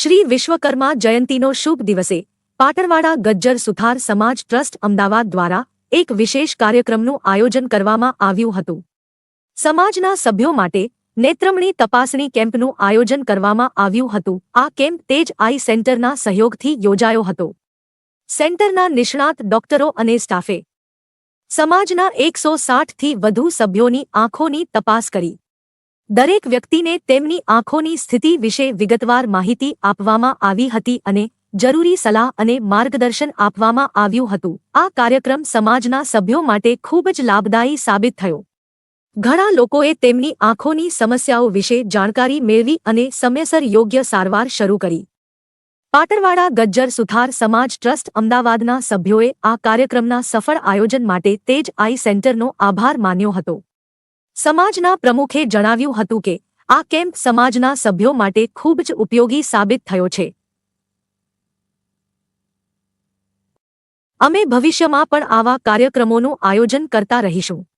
શ્રી વિશ્વકર્મા જયંતીનો શુભ દિવસે પાટણવાડા ગજ્જર સુથાર સમાજ ટ્રસ્ટ અમદાવાદ દ્વારા એક વિશેષ કાર્યક્રમનું આયોજન કરવામાં આવ્યું હતું. સમાજના સભ્યો માટે નેત્રમણી તપાસણી કેમ્પનું આયોજન કરવામાં આવ્યું હતું. આ કેમ્પ તેજ આઈ સેન્ટરના સહયોગથી યોજાયો હતો. સેન્ટરના નિષ્ણાત ડોક્ટરો અને સ્ટાફે સમાજના એકસો સાઠથી વધુ સભ્યોની આંખોની તપાસ કરી. દરેક વ્યક્તિને તેમની આંખોની સ્થિતિ વિશે વિગતવાર માહિતી આપવામાં આવી હતી અને જરૂરી સલાહ અને માર્ગદર્શન આપવામાં આવ્યું હતું. આ કાર્યક્રમ સમાજના સભ્યો માટે ખૂબ જ લાભદાયી સાબિત થયો. ઘણા લોકોએ તેમની આંખોની સમસ્યાઓ વિશે જાણકારી મેળવી અને સમયસર યોગ્ય સારવાર શરૂ કરી. પાટણવાડા ગજ્જર સુથાર સમાજ ટ્રસ્ટ અમદાવાદના સભ્યોએ આ કાર્યક્રમના સફળ આયોજન માટે તેજ આઈ સેન્ટરનો આભાર માન્યો હતો. સમાજના પ્રમુખે જણાવ્યું હતું કે, આ કેમ્પ સમાજના સભ્યો માટે ખૂબ જ ઉપયોગી સાબિત થયો છે. અમે ભવિષ્યમાં પણ આવા કાર્યક્રમોનું આયોજન કરતા રહીશું.